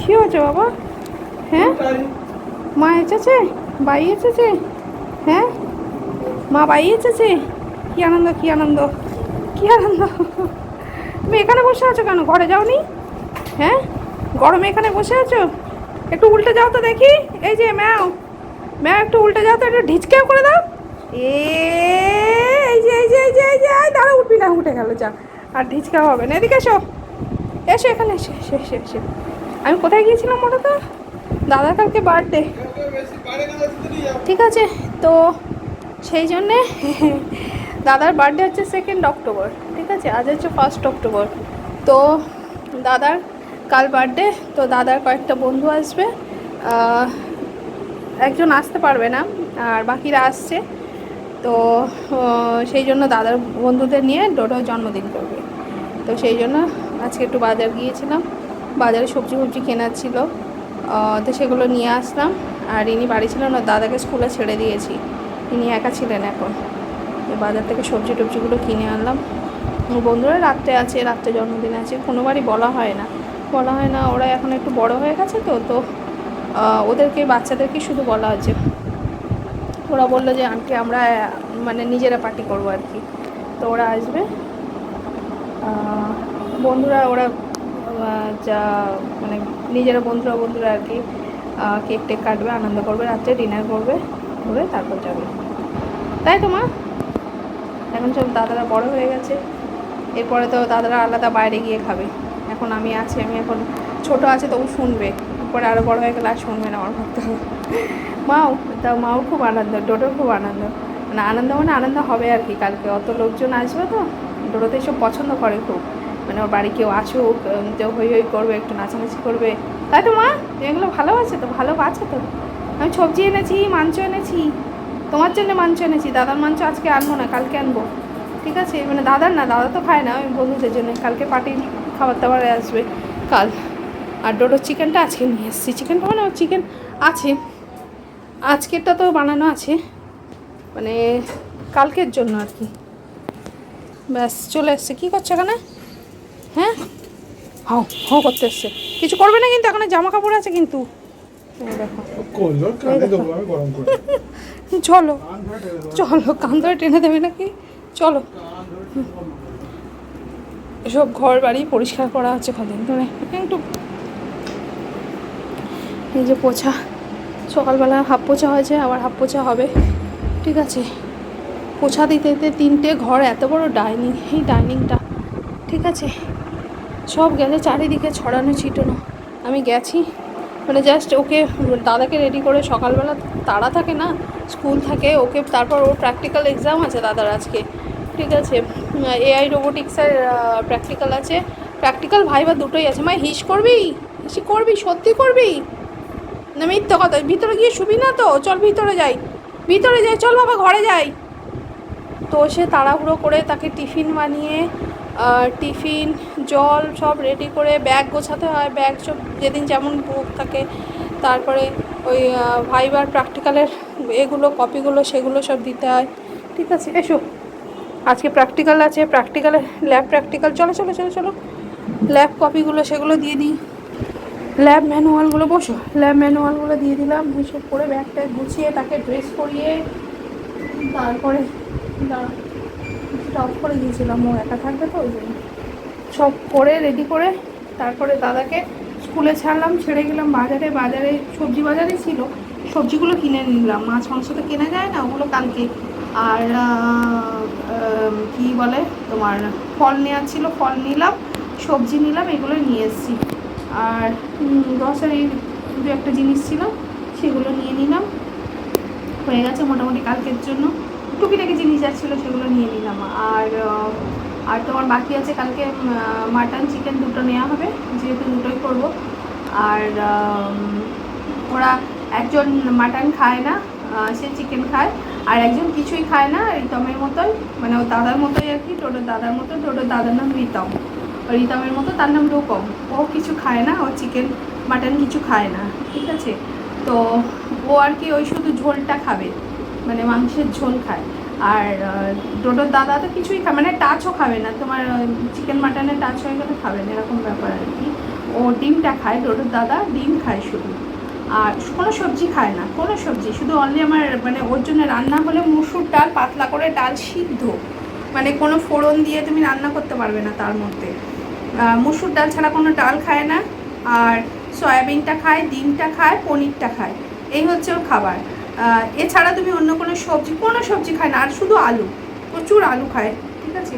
কী হয়েছে বাবা? হ্যাঁ? মা এসেছে? বাই এসেছে? হ্যাঁ? মা বাই এসেছে? কী আনন্দ কী আনন্দ কী আনন্দ। তুমি এখানে বসে আছো কেন? ঘরে যাওনি? হ্যাঁ? গরমে এখানে বসে আছো? একটু উল্টে যাও তো দেখি। এই যে ম্যাও ম্যাও একটু উল্টে যাও তো, একটু ঢিচকেও করে দাও। এই যে এই যে এই যে এই যে দাঁড়া উঠবি না, উঠে গেল, যা। আর ঢিচকা হবে না। এদিকে এসো। এসো এখানে, এসে, এসো এসো এসো। আমি কোথায় গিয়েছিলাম ওটা তো? দাদার কালকে বার্থডে ঠিক আছে, তো সেই জন্যে দাদার বার্থডে হচ্ছে সেকেন্ড অক্টোবর ঠিক আছে? আজ হচ্ছে ফার্স্ট অক্টোবর তো দাদার কাল বার্থডে তো দাদার কয়েকটা বন্ধু আসবে। একজন আসতে পারবে না, আর বাকিরা আসছে। তো সেই জন্য দাদার বন্ধুদের নিয়ে ডোডো জন্মদিন করবে। তো সেই জন্য আজকে একটু বাজার গিয়েছিলাম। বাজারে সবজি ফবজি কেনার ছিল। তো সেগুলো নিয়ে আসলাম। আর ইনি বাড়ি ছিলেন না, দাদাকে স্কুলে ছেড়ে দিয়েছি। ইনি একা ছিলেন এখন। বাজার থেকে সবজি টবজিগুলো কিনে আনলাম। বন্ধুরা রাত্রে আছে, রাত্রে জন্মদিন আছে, কোনোবারই বলা হয় না। বলা হয় না, ওরা এখন একটু বড় হয়ে গেছে তো তো ওদেরকে, বাচ্চাদেরকে শুধু বলা হচ্ছে। ওরা বলল যে, আন্টি, আমরা মানে নিজেরা পার্টি করব আর কি তো ওরা আসবে। বন্ধুরা, ওরা যা মানে নিজেরা বন্ধুরা বন্ধুরা আর কি কেক টেক কাটবে, আনন্দ করবে, রাত্রে ডিনার করবে, করে তারপর যাবে। তাই তো মা? এখন সব দাদারা বড় হয়ে গেছে। এরপরে তো দাদারা আলাদা বাইরে গিয়ে খাবে। এখন আমি আছি, আমি এখন ছোট আছে, তবু শুনবে। পরে আরও বড় হয়ে গেলে আর শুনবে না আমার হবে মাও তা মাও খুব আনন্দ ডোডোর খুব আনন্দ। মানে আনন্দ মানে আনন্দ হবে আর কি কালকে। অত লোকজন আসবে তো ডোডো সব পছন্দ করে খুব। মানে ওর বাড়ি কেউ আসুক কেউ হই হই করবে, একটু নাচানাচি করবে। তাই তো মা, এগুলো ভালো আছে তো, ভালো আছে তো। আমি সবজি এনেছি, মাংস এনেছি, তোমার জন্য মাংস এনেছি, দাদার মাংস আজকে আনব না, কালকে আনব। ঠিক আছে? মানে দাদার না, দাদা তো খায় না আমি বন্ধুদের জন্য, কালকে পার্টির খাবার দাবার আসবে, কাল। আর ডোডোর চিকেনটা আজকে নিয়ে এসেছি। চিকেনটা মানে চিকেন আছে। আজকেরটা তো বানানো আছে মানে কালকের জন্য আর কি। ব্যাস, চলে এসছে। কী করছে এখানে? হ্যাঁ? হাও হাও করতে এসছে। কিছু করবে না কিন্তু এখানে জামা কাপড় আছে কিন্তু। চলো। চলো কান ধরে টেনে দেবে নাকি? চলো। এসব ঘর বাড়ি পরিষ্কার করা আছে কদিন ধরে। একটু এই যে পোছা। সকালবেলা হাফ পোছা হয়েছে আবার হাফ পোছা হবে। ঠিক আছে। পোছা দিতে দিতে তিনটে ঘর এত বড় ডাইনিং এই ডাইনিংটা। ঠিক আছে। সব গেলে চারিদিকে ছড়ানো ছিটানো। আমি গেছি মানে জাস্ট ওকে দাদাকে রেডি করে সকালবেলা তাড়া থাকে না, স্কুল থাকে, ওকে তারপর ওর প্র্যাকটিক্যাল এক্সাম আছে দাদার আজকে, ঠিক আছে? এআই রোবোটিক্সের প্র্যাকটিক্যাল আছে। প্র্যাকটিক্যাল ভাইবা দুটোই আছে। মা, হিস করবি? হিস করবি? সত্যি করবি? না, মিথ্যে কথা। ভিতরে গিয়ে শুবি না তো? চল ভিতরে যাই। ভিতরে যাই, চল বাবা, ঘরে যাই। তো সে তাড়াহুড়ো করে তাকে টিফিন বানিয়ে টিফিন জল সব রেডি করে ব্যাগ গোছাতে হয়। ব্যাগ সব যেদিন যেমন বুক থাকে, তারপরে ওই ভাইবার প্র্যাকটিক্যালের এগুলো কপিগুলো সেগুলো সব দিতে হয়। ঠিক আছে, এসো। আজকে প্র্যাকটিক্যাল আছে প্র্যাকটিক্যালের ল্যাব প্র্যাকটিক্যাল চলো চলো চলো চলো। ল্যাব কপিগুলো সেগুলো দিয়ে দিই ল্যাব ম্যানুয়ালগুলো বসো। ল্যাব ম্যানুয়ালগুলো দিয়ে দিলাম। এসব করে ব্যাগটা গুছিয়ে তাকে ড্রেস করিয়ে তারপরে স্টপ করে দিয়েছিলাম। ও একা থাকবে তো, ওই জন্য। সব করে রেডি করে তারপরে দাদাকে স্কুলে ছাড়লাম, ছেড়ে গেলাম বাজারে। বাজারে সবজি বাজারে ছিল, সবজিগুলো কিনে নিলাম। মাছ, মাংস তো কেনা যায় না, ওগুলো কালকে। আর কি বলে তোমার, ফল নেওয়ার ছিল, ফল নিলাম, সবজি নিলাম, এগুলো নিয়ে এসেছি। আর গ্রসারি দু একটা জিনিস ছিল, সেগুলো নিয়ে নিলাম। হয়ে গেছে মোটামুটি কালকের জন্য। টুকিটাকি জিনিস যাচ্ছিল সেগুলো নিয়ে নিলাম। আর আর তোমার বাকি আছে কালকে মাটন চিকেন দুটো নেওয়া হবে, যেহেতু দুটোই করব। আর ওরা একজন মাটন খায় না সে চিকেন খায়, আর একজন কিছুই খায় না রিতমের মতোই মানে ও দাদার মতোই আর কি, টোটোর দাদার মতো, টোটোর দাদার নাম রিতম। রিতমের মতো তার নাম রূপম। ও কিছু খায় না, ও চিকেন মাটন কিছু খায় না, ঠিক আছে? তো ও আর কি ওই শুধু ঝোলটা খাবে মানে মাংসের ঝোল খায়। আর ডোডোর দাদা তো কিছুই খাবে মানে টাচও খাবে না। তোমার চিকেন মাটনের টাচ হয়ে গেলে খাবে না, এরকম ব্যাপার আর কি। ও ডিমটা খায়, ডোডোর দাদা ডিম খায় শুধু। আর কোনো সবজি খায় না, কোনো সবজি। শুধু অনলি আমার মানে ওর জন্য রান্না হলে মুসুর ডাল, পাতলা করে ডাল সিদ্ধ। মানে কোনো ফোড়ন দিয়ে তুমি রান্না করতে পারবে না তার মধ্যে। মুসুর ডাল ছাড়া কোনো ডাল খায় না। আর সয়াবিনটা খায়, ডিমটা খায়, পনিরটা খায়। এই হচ্ছে ওর খাবার। এছাড়া তুমি অন্য কোনো সবজি কোনো সবজি খায় না, আর শুধু আলু, প্রচুর আলু খায়, ঠিক আছে?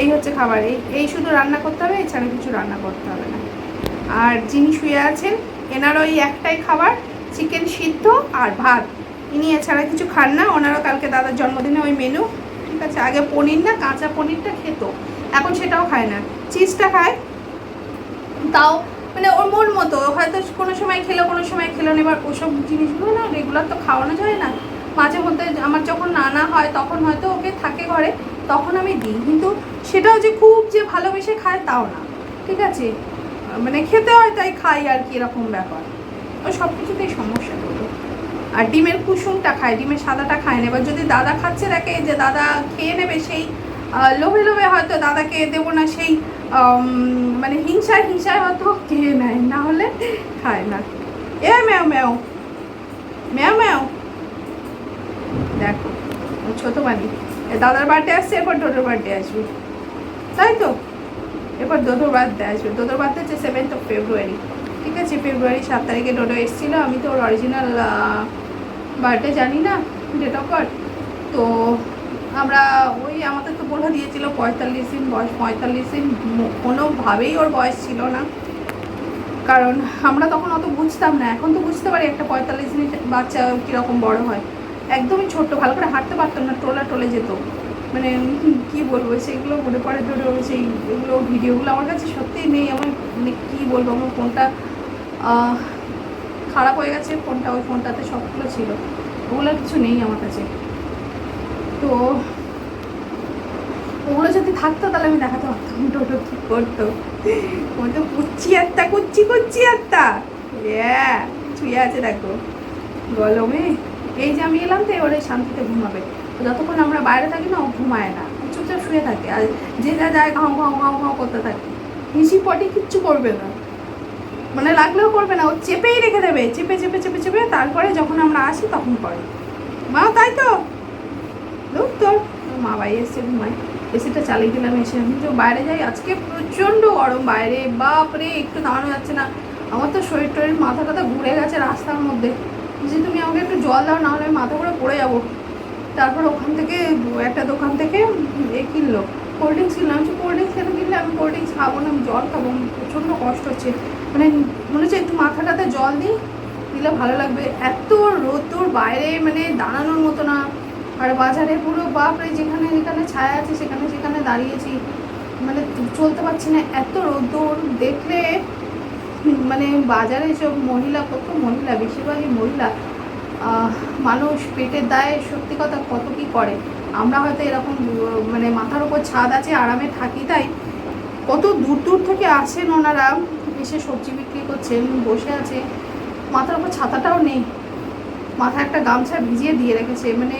এই হচ্ছে খাবার, এই এই শুধু রান্না করতে হবে, এছাড়া কিছু রান্না করতে হবে না। আর যিনি শুয়ে আছেন, এনার ওই একটাই খাবার, চিকেন সিদ্ধ আর ভাত। ইনি এছাড়া কিছু খান না, ওনারও কালকে দাদার জন্মদিনে ওই মেনু ঠিক আছে? আগে পনির না, কাঁচা পনিরটা খেত, এখন সেটাও খায় না। চিজটা খায়, তাও মানে ওর মন মতো হয়তো কোনো সময় খেলো, কোনো সময় খেলো না। এবার ওসব জিনিসগুলো না রেগুলার তো খাওয়ানো যায় না। মাঝে মধ্যে আমার যখন নানা হয়, তখন হয়তো ওকে থাকে ঘরে, তখন আমি দিই। কিন্তু সেটাও যে খুব যে ভালোবেসে খায় তাও না। ঠিক আছে? মানে খেতে হয় তাই খাই আর কি এরকম ব্যাপার। ও সব কিছুতেই সমস্যা করব আর ডিমের কুসুমটা খায়, ডিমের সাদাটা খায় না। এবার যদি দাদা খাচ্ছে দেখে যে দাদা খেয়ে নেবে সেই লোভে লোভে হয়তো দাদাকে দেবো না সেই মানে হিংসায় হিংসায় হয়তো খেয়ে নেয়, না হলে খায় না। এ ম্যাও ম্যাও ম্যাও ম্যাও। দেখো ছোট এ দাদার বার্থডে আসছে, এরপর ডোডোর বার্থডে আসবে। তাই তো? এরপর দোদোর বার্থডে আসবে। দোদোর বার্থডে হচ্ছে সেভেন্থ অফ ফেব্রুয়ারি ঠিক আছে ফেব্রুয়ারি সাত তারিখে ডোডো এসেছিল। আমি তো ওর অরিজিনাল বার্থডে জানি না ডেট অফ বার্থ তো আমরা ওই আমাদের তো বলে দিয়েছিল পঁয়তাল্লিশ দিন বয়স, পঁয়তাল্লিশ দিন কোনোভাবেই ওর বয়স ছিল না। কারণ আমরা তখন অত বুঝতাম না, এখন তো বুঝতে পারি একটা পঁয়তাল্লিশ দিনের বাচ্চা কীরকম বড় হয়। একদমই ছোট্ট, ভালো করে হাঁটতে পারতাম না টোলা টলে যেত। মানে কি বলব, সেগুলো মনে পড়ে ধরে সেই, এগুলো ভিডিওগুলো আমার কাছে সত্যিই নেই। আমার মানে কী বলব, আমার ফোনটা খারাপ হয়ে গেছে, ফোনটা, ওই ফোনটাতে সবগুলো ছিল। ওগুলো কিছু নেই আমার কাছে। তো ওগুলো যদি থাকতো, তাহলে আমি দেখাতে পারতাম। টোটো কী করতো? ও তো কুচ্ছি একটা কুচ্ছি কুচ্ছি ইয়া ছুঁয়ে আছে দেখো। গলমে এই যে আমি এলাম তো, এবারে শান্তিতে ঘুমাবে। যতক্ষণ আমরা বাইরে থাকি না, ও ঘুমায় না। চুপচাপ শুয়ে থাকে আর যে যা যায় ঘাও ঘাও ঘাও ঘাও করতে থাকে। হিসি পটি কিচ্ছু করবে না। মানে লাগলেও করবে না। ও চেপেই রেখে দেবে। চেপে চেপে চেপে চেপে, তারপরে যখন আমরা আসি, তখন করে। মা, তাই তো? লোক তোর মা বাড়ি এসছে ঘুমায় এসিটা চালিয়ে দিলাম, এসে আমি তো বাইরে যাই। আজকে প্রচণ্ড গরম, বাইরে বাপরে, একটু দাঁড়ানো যাচ্ছে না। আমার তো শরীর টরীর মাথা টাথা ঘুরে গেছে রাস্তার মধ্যে। যে তুমি আমাকে একটু জল দাও নাহলে আমি মাথা করে পড়ে যাব। তারপর ওখান থেকে একটা দোকান থেকে এ কিনলো। কোল্ড ড্রিঙ্কস কিনলাম। আমি কোল্ড ড্রিঙ্কস কেন কিনলে? আমি কোল্ড ড্রিঙ্কস খাব না, আমি জল খাব প্রচণ্ড কষ্ট হচ্ছে। মানে মনে হচ্ছে একটু মাথাটাতে জল দিই, দিলে ভালো লাগবে। এত রোদ্দুর বাইরে মানে দাঁড়ানোর মতো না। আর বাজারে পুরো বাপরে যেখানে যেখানে ছায়া আছে, সেখানে সেখানে দাঁড়িয়েছি। মানে চলতে পারছি না, এত রোদ্দুর। দেখলে মানে বাজারে সব মহিলা, কত মহিলা, বেশিরভাগই মহিলা। মানুষ পেটের দায়ে, সত্যি কথা, কত কি করে। আমরা হয়তো এরকম মানে মাথার উপর ছাদ আছে, আরামে থাকি, তাই কত দূর দূর থেকে আসেন ওনারা, এসে সবজি বিক্রি করছেন, বসে আছে। মাথার উপর ছাতাটাও নেই। মাথায় একটা গামছা ভিজিয়ে দিয়ে রেখেছে। মানে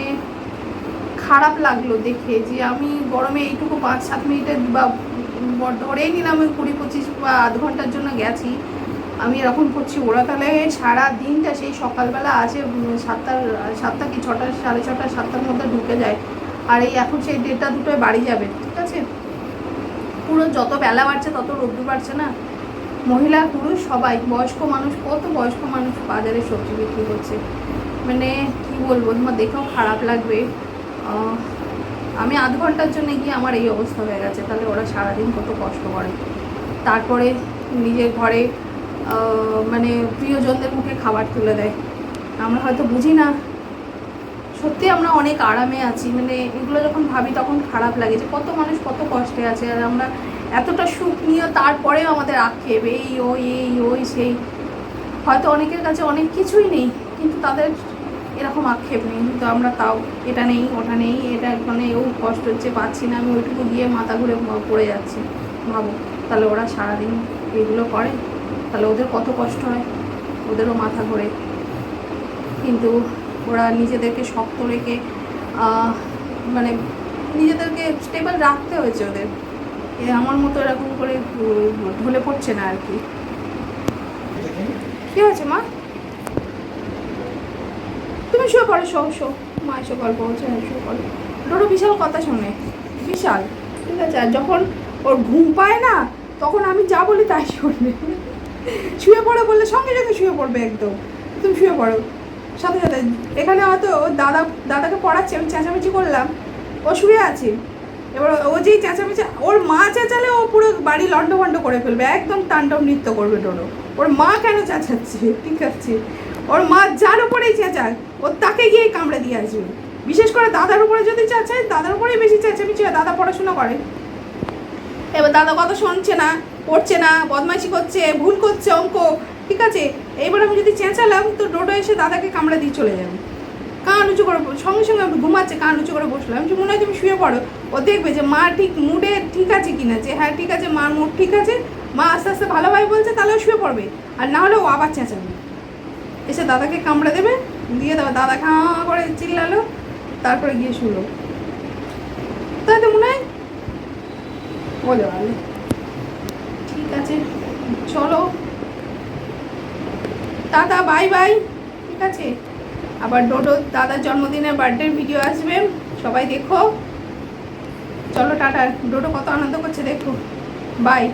খারাপ লাগল দেখে যে আমি গরমে এইটুকু পাঁচ, সাত মিনিটের বা ধরেই নিলাম ওই কুড়ি, পঁচিশ বা আধ ঘণ্টার জন্য গেছি। আমি এরকম করছি, ওরা তাহলে সারা দিনটা সেই সকালবেলা আছে সাতটার, সাতটা কি ছটা, সাড়ে ছটা, সাতটার মধ্যে ঢুকে যায়। আর এই এখন সেই দেড়টা দুটোয় বাড়ি যাবে, ঠিক আছে? পুরো যত বেলা বাড়ছে তত রোদ্দুর বাড়ছে না? মহিলা, পুরুষ, সবাই, বয়স্ক মানুষ, কত বয়স্ক মানুষ বাজারে সবজি বিক্রি করছে? মানে কি বলব, তোমার দেখেও খারাপ লাগবে। আমি আধ ঘণ্টার জন্য গিয়ে আমার এই অবস্থা হয়ে গেছে। তাহলে ওরা সারাদিন কত কষ্ট করে। তারপরে নিজের ঘরে মানে প্রিয়জনদের মুখে খাবার তুলে দেয়। আমরা হয়তো বুঝি না। সত্যি আমরা অনেক আরামে আছি। মানে এগুলো যখন ভাবি তখন খারাপ লাগে যে কত মানুষ কত কষ্টে আছে আর আমরা এতটা সুখ নিয়েও তারপরেও আমাদের আক্ষেপ, এই, ওই এই, ওই, সেই। হয়তো অনেকের কাছে অনেক কিছুই নেই, কিন্তু তাদের এরকম আক্ষেপ নেই কিন্তু আমরা তাও এটা নেই ওটা নেই এটা মানে ও কষ্ট হচ্ছে পাচ্ছি না আমি ওইটুকু গিয়ে মাথা ঘুরে পড়ে যাচ্ছি। ভাবো তাহলে ওরা সারাদিন এগুলো করে তাহলে ওদের কত কষ্ট হয় ওদেরও মাথা ঘোরে। কিন্তু ওরা নিজেদেরকে শক্ত রেখে মানে নিজেদেরকে স্টেবল রাখতে হয়েছে ওদের। এ আমার মতো এরকম করে ঢলে পড়ছে না আর কি? কি হয়েছে মা? শুয়ে পড়ো শো শো মা এসে গল্প বলছে শুয়ে পড়ো। ডোডো বিশাল কথা শোনে, বিশাল। ঠিক আছে, আর যখন ওর ঘুম পায় না, তখন আমি যা বলি তাই শুনবে শুয়ে পড়ে বললে সঙ্গে সঙ্গে শুয়ে পড়বে একদম। তুমি শুয়ে পড়ো। সাথে সাথে, এখানে হয়তো দাদা, দাদাকে পড়াচ্ছে, আমি চেঁচামেচি করলাম। ও শুয়ে আছে। এবার ও যেই চেঁচামেচি, ওর মা চেঁচালে ও পুরো বাড়ি লন্ডভন্ড করে ফেলবে। একদম তাণ্ডব নৃত্য করবে ডোডো ওর মা কেন চেঁচাচ্ছে? ঠিক আছে। ওর মা যার উপরেই চেঁচায় ও তাকে গিয়ে কামড়ে দিয়ে আসবে। বিশেষ করে দাদার উপরে যদি চেঁচায় দাদার উপরেই বেশি চেঁচামেচি হয় দাদা পড়াশোনা করে। এবার দাদা কথা শুনছে না পড়ছে না বদমাইশি করছে ভুল করছে অঙ্ক ঠিক আছে? এইবার আমি যদি চেঁচালাম তো ডোডো এসে দাদাকে কামড়ে দিয়ে চলে যাবে। কান উঁচু করে সঙ্গে সঙ্গে আমি ঘুমাচ্ছে কান উঁচু করে বসলাম। বলছি, মনে হয় তুমি শুয়ে পড়ো। ও দেখবে যে মা ঠিক মুডে ঠিক আছে কি না যে হ্যাঁ ঠিক আছে মার মুড ঠিক আছে। মা আস্তে আস্তে ভালোভাবে বলছে তাহলে শুয়ে পড়বে। আর না হলে ও আবার চেঁচাবে। এসে দাদাকে কামড়ে দেবে, দিয়ে দেবে দাদা খাঁ করে চিল্লালো, তারপরে গিয়ে শুলো। তাই তো মনে হয় বলে ভালো ঠিক আছে, চলো। দাদা বাই বাই, ঠিক আছে। আবার ডোডো, দাদার জন্মদিনের বার্থডের ভিডিও আসবে, সবাই দেখো। চলো, টাটা। ডোডো কত আনন্দ করছে, দেখো। বাই।